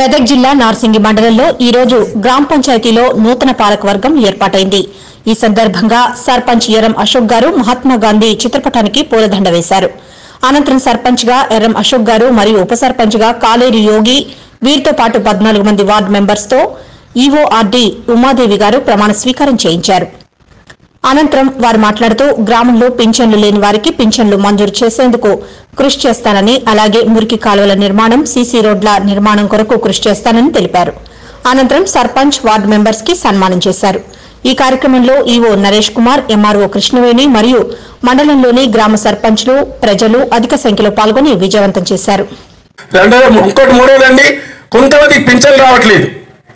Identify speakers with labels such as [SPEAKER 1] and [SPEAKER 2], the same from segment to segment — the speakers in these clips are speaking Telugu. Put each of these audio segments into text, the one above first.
[SPEAKER 1] మెదక్ జిల్లా నార్సింగి మండలంలో ఈరోజు గ్రామ పంచాయతీలో నూతన పాలకవర్గం ఏర్పాటైంది. ఈ సందర్భంగా సర్పంచ్ ఎర్రం అశోక్ గారు మహాత్మాగాంధీ చిత్రపటానికి పూలదండ వేశారు. అనంతరం సర్పంచ్గా ఎర్రం అశోక్ గారు మరియు ఉప సర్పంచ్గా కాలేరు యోగి వీరితో పాటు పద్నాలుగు మంది వార్డు మెంబర్స్తో ఈఓఆర్డీ ఉమాదేవి గారు ప్రమాణ స్వీకారం చేయించారు. అనంతరం వారు మాట్లాడుతూ గ్రామంలో పింఛన్లు లేని వారికి పింఛన్లు మంజూరు చేసేందుకు కృషి చేస్తానని అలాగే మురికి కాలువల నిర్మాణం సీసీ రోడ్ల నిర్మాణం కొరకు కృషి చేస్తానని తెలిపారు. అనంతరం సర్పంచ్ వార్డు మెంబర్స్కి సన్మానం చేశారు. ఈ కార్యక్రమంలో ఈవో నరేష్ కుమార్ ఎంఆర్ఓ కృష్ణవేణి మరియు మండలంలోని గ్రామ సర్పంచ్లు ప్రజలు అధిక సంఖ్యలో పాల్గొని విజయవంతం చేశారు.
[SPEAKER 2] కొంతమంది పింఛన్లు రావట్లేదు.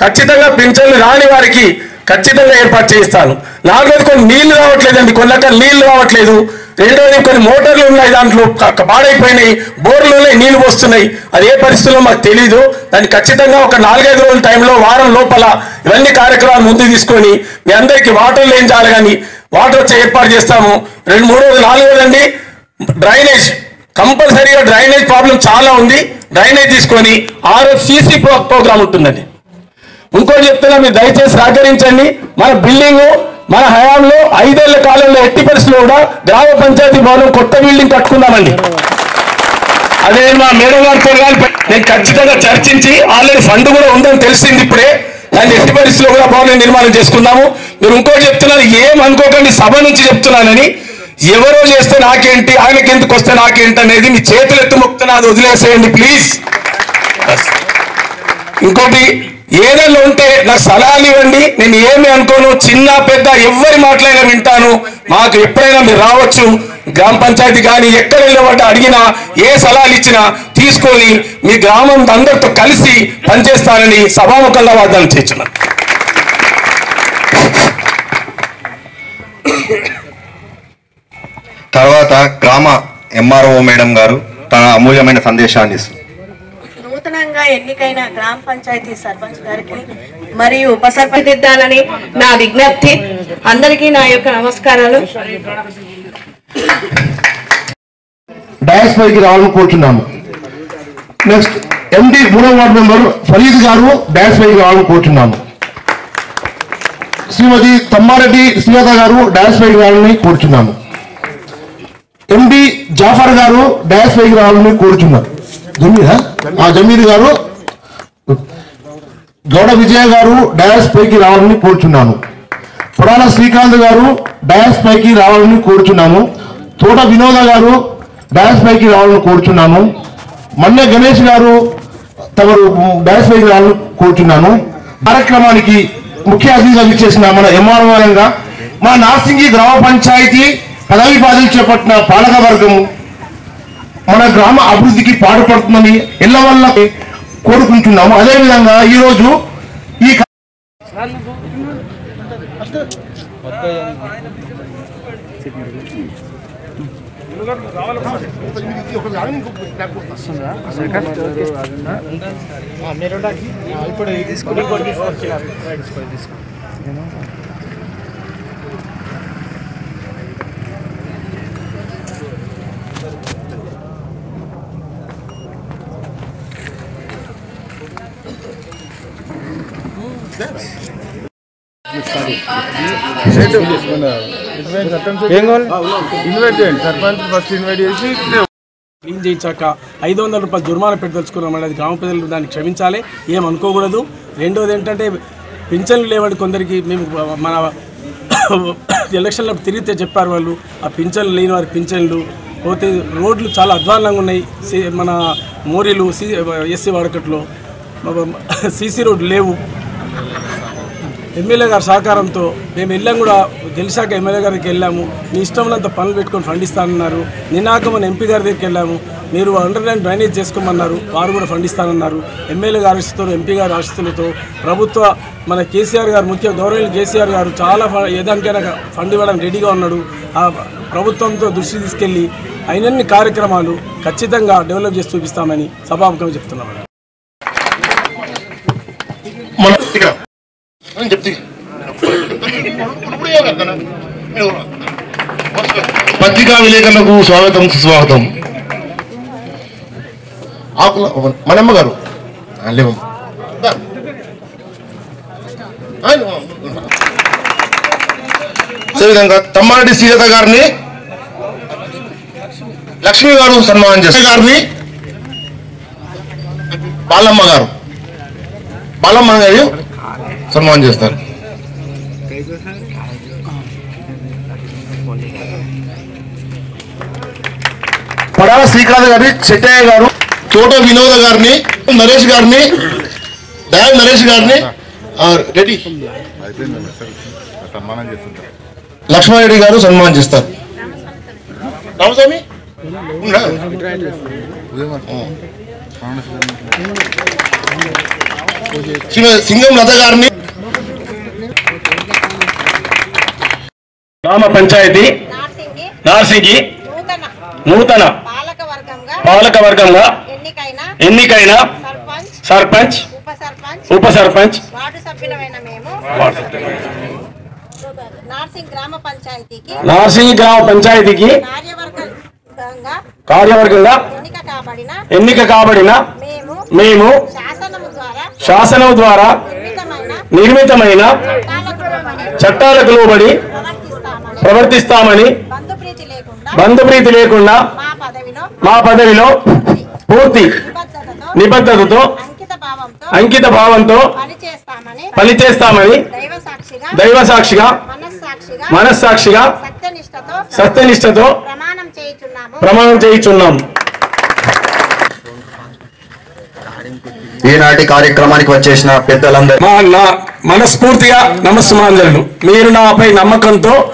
[SPEAKER 2] ఖచ్చితంగా పింఛన్లు రాని వారికి ఖచ్చితంగా ఏర్పాటు చేయిస్తాను. నాలుగోది కొన్ని నీళ్ళు రావట్లేదండి కొన్నాక రకాల నీళ్ళు రావట్లేదు. రెండోది కొన్ని మోటార్లు ఉన్నాయి దాంట్లో పాడైపోయినాయి బోర్లు ఉన్నాయి నీళ్ళు పోస్తున్నాయి అది ఏ పరిస్థితుల్లో మాకు తెలీదు. దాన్ని ఖచ్చితంగా ఒక నాలుగైదు రోజుల టైంలో వారం లోపల ఇవన్నీ కార్యక్రమాలు ముందు తీసుకొని మీ అందరికీ వాటర్ లేని చాలు కానీ వాటర్ వచ్చే ఏర్పాటు చేస్తాము. రెండు మూడోది నాలుగోదండి డ్రైనేజ్ కంపల్సరీగా డ్రైనేజ్ ప్రాబ్లం చాలా ఉంది. డ్రైనేజ్ తీసుకొని ఆరో సీసీ ప్రోగ్రామ్ ఉంటుందండి. ఇంకోటి చెప్తున్నా మీరు దయచేసి సహకరించండి. మన బిల్డింగ్ మన హయాంలో ఐదేళ్ళ కాలంలో ఎట్టి పరిస్థితుల్లో కూడా గ్రామ పంచాయతీ భవనం కొత్త బిల్డింగ్ కట్టుకుందామండి. అదే మా మేడం గారితో నేను ఖచ్చితంగా చర్చించి ఆల్రెడీ ఫండ్ కూడా ఉందని తెలిసింది ఇప్పుడే. దాన్ని ఎట్టి పరిస్థితుల్లో కూడా భవనం నిర్మాణం చేసుకుందాము. మీరు ఇంకోటి చెప్తున్నారు ఏం అనుకోకండి సభ నుంచి చెప్తున్నానని. ఎవరో చేస్తే నాకేంటి ఆయనకి ఎందుకు వస్తే నాకేంటి అనేది మీ చేతులు ఎత్తు మొక్కుతున్నా అది వదిలేసేయండి ప్లీజ్. ఇంకోటి ఏదైనా ఉంటే నాకు సలహాలు ఇవ్వండి. నేను ఏమి అనుకోను. చిన్న పెద్ద ఎవరి మాటలైనా వింటాను. మాకు ఎప్పుడైనా మీరు రావచ్చు. గ్రామ పంచాయతీ కానీ ఎక్కడ వెళ్ళబడ్డా అడిగినా ఏ సలహాలు ఇచ్చినా తీసుకొని మీ గ్రామం అందరితో కలిసి పనిచేస్తానని సభాముఖంగా వాగ్దానం చేస్తున్నాను.
[SPEAKER 3] తర్వాత గ్రామ ఎంఆర్ఓ మేడం గారు తన అమూల్యమైన సందేశాన్ని ఇస్తుంది
[SPEAKER 4] నూతనంగా ఎన్నికైన గ్రామ పంచాయతీ సర్పంచ్ గారికి మరియు ఉప నా విజ్ఞప్తి. అందరికీ నా యొక్క నమస్కారాలు.
[SPEAKER 5] డయాస్ పైకి రావాలని కోరుతున్నాము నెక్స్ట్ ఎండి మూడవ వార్డు మెంబర్ ఫరీద్ గారు డయాస్ పైకి రావాలని కోరుతున్నాము శ్రీమతి తమ్మారెడ్డి శ్రీలత గారు డయాస్ పైకి రావాలని కోరుచున్నాము. ఎండి జాఫర్ గారు డయాస్ పైకి రావాలని కోరుచున్నారు. జమీరా? ఆ జమీర్ గారు గౌడ విజయ గారు డయాస్ పైకి రావాలని కోరుచున్నాను. పురాణ శ్రీకాంత్ గారు డయాస్ పైకి రావాలని కోరుచున్నాను. తోట వినోద గారు డయాస్ పైకి రావాలని కోరుచున్నాను. మన్య గణేష్ గారు తమరు డయాస్ పైకి రావాలని కోరుచున్నాను. కార్యక్రమానికి ముఖ్య అతిథిగా విచ్చేసిన మన ఎంఆర్ఓ మా నార్సింగి గ్రామ పంచాయతీ పదవి బాధలు చేపట్టిన పాలక వర్గము మన గ్రామ అభివృద్ధికి పాటుపడుతుందని ఎల్లవల్ల కోరుకుంటున్నాము. అదేవిధంగా ఈరోజు ఈ క-
[SPEAKER 6] ఇన్వైట్ చేయండి. సర్పంచ్ ఫస్ట్ ఇన్వైట్ చేసి
[SPEAKER 7] క్లీన్ చేయించాక ఐదు వందల రూపాయలు జుర్మానా పెట్టి తెలుసుకున్నామండి అది గ్రామ ప్రజలు దాన్ని క్షమించాలి ఏం అనుకోకూడదు. రెండోది ఏంటంటే పింఛన్లు లేవండి కొందరికి మేము మన ఎలక్షన్లో తిరిగితే చెప్పారు వాళ్ళు ఆ పింఛన్లు లేని వారి పింఛన్లు పోతే రోడ్లు చాలా అధ్వానంగా ఉన్నాయి. సి- మన మోరీలు సి ఎస్సీ వాడకట్లో సీసీ రోడ్లు లేవు. ఎమ్మెల్యే గారి సహకారంతో మేము వెళ్ళాం కూడా గెలిచాక ఎమ్మెల్యే గారికి వెళ్ళాము. మీ ఇష్టంలో పనులు పెట్టుకొని ఫండిస్తానన్నారు నినాక నిన్నాక మన ఎంపీ గారి దగ్గరికి వెళ్ళాము. మీరు అండర్ లైన్ డ్రైనేజ్ చేసుకోమన్నారు. వారు కూడా ఫండిస్తానన్నారు ఎమ్మెల్యే గారి ఆశిస్తులు ఎంపీ గారి ఆశిస్తులతో ప్రభుత్వ మన కేసీఆర్ గారు ముఖ్య గౌరవ కేసీఆర్ గారు చాలా ఏదానికైనా ఫండ్ ఇవ్వడానికి రెడీగా ఉన్నాడు. ఆ ప్రభుత్వంతో దృష్టి తీసుకెళ్ళి అయినన్ని కార్యక్రమాలు ఖచ్చితంగా డెవలప్ చేసి చూపిస్తామని సభాముఖంగా చెప్తున్నామండి.
[SPEAKER 5] మన చెప్తే? పత్రికా విలేకరులకు స్వాగతం సుస్వాగతం. ఆకుల మనమ్మ గారు. అదేవిధంగా తమ్మారెడ్డి శ్రీలత గారిని లక్ష్మి గారు సన్మానం చేస్తారు. గారిని బాలమ్మ గారు. బాలమ్మ గారు సన్మానం చేస్తారు. పడాల శ్రీకాంత్ గారిని చెట్టయ్య గారు తోట వినోద గారిని నరేష్ గారిని దయాల్ నరేష్ గారిని రెడ్డి. లక్ష్మారెడ్డి గారు సన్మానం చేస్తారు. రామస్వామి? ఉండా? సింగం లత గారిని
[SPEAKER 2] గ్రామ పంచాయతీ.
[SPEAKER 8] నార్సింగి.
[SPEAKER 2] నార్సింగి.
[SPEAKER 8] నూతన.
[SPEAKER 2] నూతన.
[SPEAKER 8] పాలక వర్గంగా ఎన్నికైన
[SPEAKER 2] ఎన్నికైన
[SPEAKER 8] సర్పంచ్.
[SPEAKER 2] సర్పంచ్.
[SPEAKER 8] ఉప సర్పంచ్
[SPEAKER 2] ఉప సర్పంచ్.
[SPEAKER 8] వార్డు సభ్యులమైన మేము నార్సింగ్ గ్రామ పంచాయతీకి
[SPEAKER 2] నార్సింగి గ్రామ పంచాయతీకి
[SPEAKER 8] కార్యవర్గంగా
[SPEAKER 2] కార్యవర్గంగా
[SPEAKER 8] ఎన్నిక కాబడిన మేము
[SPEAKER 2] శాసనం ద్వారా
[SPEAKER 8] నిర్మితమైన చట్టాలకు లోబడి ప్రవర్తిస్తామని బంధుప్రీతి లేకుండా మా పదవిలో
[SPEAKER 2] పూర్తి
[SPEAKER 8] నిబద్ధతతో అంకిత భావంతో పనిచేస్తామని దైవ సాక్షిగా మనస్సాక్షిగా సత్యనిష్టతో ప్రమాణం
[SPEAKER 2] చేయుచున్నాం.
[SPEAKER 3] ఈనాటి కార్యక్రమానికి వచ్చేసిన పెద్దలందరూ
[SPEAKER 2] మా నా మనస్ఫూర్తిగా నమస్సుమాంజలు మీరు నాపై నమ్మకంతో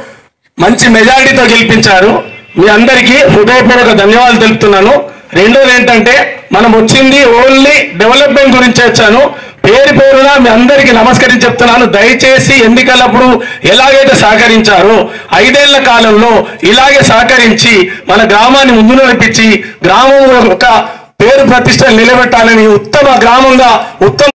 [SPEAKER 2] మంచి మెజారిటీతో గెలిపించారు. మీ అందరికీ హృదయపూర్వక ధన్యవాదాలు తెలుపుతున్నాను. రెండోది ఏంటంటే మనం వచ్చింది ఓన్లీ డెవలప్మెంట్ గురించి వచ్చాను. పేరు పేరున మీ అందరికీ నమస్కరించి చెప్తున్నాను. దయచేసి ఎన్నికలప్పుడు ఎలాగైతే సహకరించారో ఐదేళ్ళ కాలంలో ఇలాగే సహకరించి మన గ్రామాన్ని ముందు నడిపించి గ్రామం ఒక పేరు ప్రతిష్ట నిలబెట్టాలని ఉత్తమ గ్రామంగా ఉత్తమ